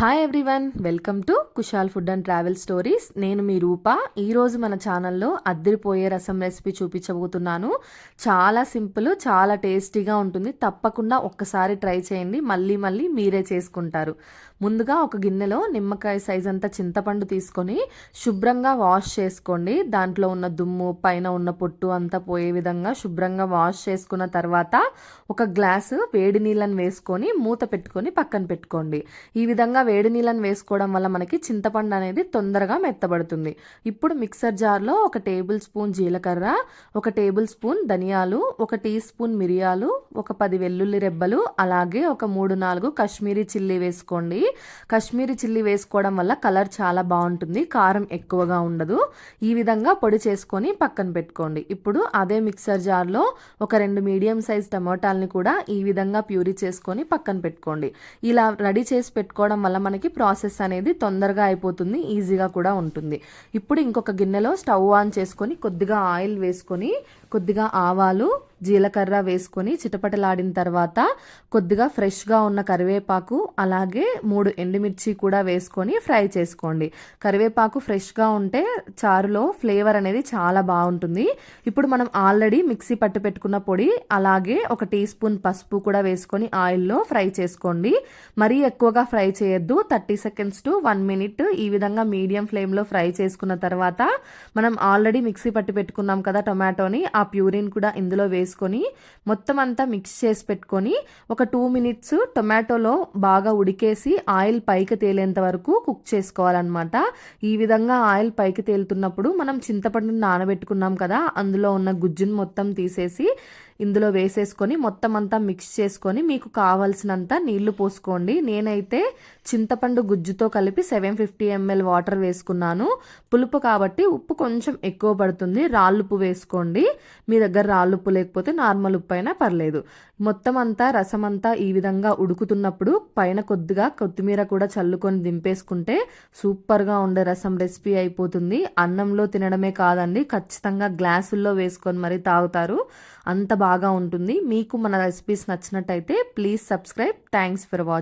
Hi everyone welcome to Kushal food and travel stories నేను మీ రూప. ఈరోజు మన ఛానల్లో అద్దరిపోయే రసం రెసిపీ చూపించబోతున్నాను. చాలా సింపుల్ చాలా టేస్టీగా ఉంటుంది. తప్పకుండా ఒక్కసారి ట్రై చేయండి. మళ్ళీ మళ్ళీ మీరే చేసుకుంటారు. ముందుగా ఒక గిన్నెలో నిమ్మకాయ సైజ్ అంతా చింతపండు తీసుకొని శుభ్రంగా వాష్ చేసుకోండి. దాంట్లో ఉన్న దుమ్ము పైన ఉన్న పొట్టు అంతా పోయే విధంగా శుభ్రంగా వాష్ చేసుకున్న తర్వాత ఒక గ్లాసు వేడి నీళ్ళని వేసుకొని మూత పెట్టుకొని పక్కన పెట్టుకోండి. ఈ విధంగా వేడి నీళ్ళని వేసుకోవడం వల్ల మనకి చింతపండు అనేది తొందరగా మెత్తబడుతుంది. ఇప్పుడు మిక్సర్ జార్లో ఒక టేబుల్ స్పూన్ జీలకర్ర ఒక టేబుల్ స్పూన్ ధనియాలు ఒక టీ స్పూన్ మిరియాలు ఒక పది వెల్లుల్లి రెబ్బలు అలాగే ఒక మూడు నాలుగు కశ్మీరీ చిల్లీ వేసుకోండి. కాశ్మీరీ చిల్లీ వేసుకోవడం వల్ల కలర్ చాలా బాగుంటుంది కారం ఎక్కువగా ఉండదు. ఈ విధంగా పొడి చేసుకొని పక్కన పెట్టుకోండి. ఇప్పుడు అదే మిక్సర్ జార్లో ఒక రెండు మీడియం సైజ్ టమోటాలని కూడా ఈ విధంగా ప్యూరీ చేసుకొని పక్కన పెట్టుకోండి. ఇలా రెడీ చేసి పెట్టుకోవడం వల్ల మనకి ప్రాసెస్ అనేది తొందరగా అయిపోతుంది ఈజీగా కూడా ఉంటుంది. ఇప్పుడు ఇంకొక గిన్నెలో స్టవ్ ఆన్ చేసుకొని కొద్దిగా ఆయిల్ వేసుకొని కొద్దిగా ఆవాలు జీలకర్ర వేసుకొని చిటపటలాడిన తర్వాత కొద్దిగా ఫ్రెష్గా ఉన్న కరివేపాకు అలాగే మూడు ఎండుమిర్చి కూడా వేసుకొని ఫ్రై చేసుకోండి. కరివేపాకు ఫ్రెష్గా ఉంటే చారులో ఫ్లేవర్ అనేది చాలా బాగుంటుంది. ఇప్పుడు మనం ఆల్రెడీ మిక్సీ పట్టు పెట్టుకున్న పొడి అలాగే ఒక టీ స్పూన్ పసుపు కూడా వేసుకొని ఆయిల్లో ఫ్రై చేసుకోండి. మరీ ఎక్కువగా ఫ్రై చేయొద్దు. Thirty seconds to one minute ఈ విధంగా మీడియం ఫ్లేమ్లో ఫ్రై చేసుకున్న తర్వాత మనం ఆల్రెడీ మిక్సీ పట్టి పెట్టుకున్నాం కదా టొమాటోని ఆ ప్యూరిన్ కూడా ఇందులో వేసుకొని మొత్తం అంతా మిక్స్ చేసి పెట్టుకొని ఒక టూ మినిట్స్ టొమాటోలో బాగా ఉడికేసి ఆయిల్ పైకి తేలేంత వరకు కుక్ చేసుకోవాలన్నమాట. ఈ విధంగా ఆయిల్ పైకి తేలుతున్నప్పుడు మనం చింతపండుని నానబెట్టుకున్నాం కదా అందులో ఉన్న గుజ్జును మొత్తం తీసేసి ఇందులో వేసేసుకొని మొత్తం అంతా మిక్స్ చేసుకొని మీకు కావాల్సినంత నీళ్ళు పోసుకోండి. నేనైతే చింతపండు గుజ్జుతో కలిపి సెవెన్ ఫిఫ్టీ ఎంఎల్ వాటర్ వేసుకున్నాను. పులుపు కాబట్టి ఉప్పు కొంచెం ఎక్కువ పడుతుంది. రాళ్ళుప్పు వేసుకోండి. మీ దగ్గర రాళ్ళుప్పు లేకపోతే నార్మల్ ఉప్పు అయినా పర్లేదు. మొత్తం అంతా రసం అంతా ఈ విధంగా ఉడుకుతున్నప్పుడు పైన కొద్దిగా కొత్తిమీర కూడా చల్లుకొని దింపేసుకుంటే సూపర్గా ఉండే రసం రెసిపీ అయిపోతుంది. అన్నంలో తినడమే కాదండి ఖచ్చితంగా గ్లాసుల్లో వేసుకొని మరీ తాగుతారు. అంత బాగా బాగా ఉంటుంది. మీకు మన రెసిపీస్ నచ్చినట్టయితే please subscribe thanks for watching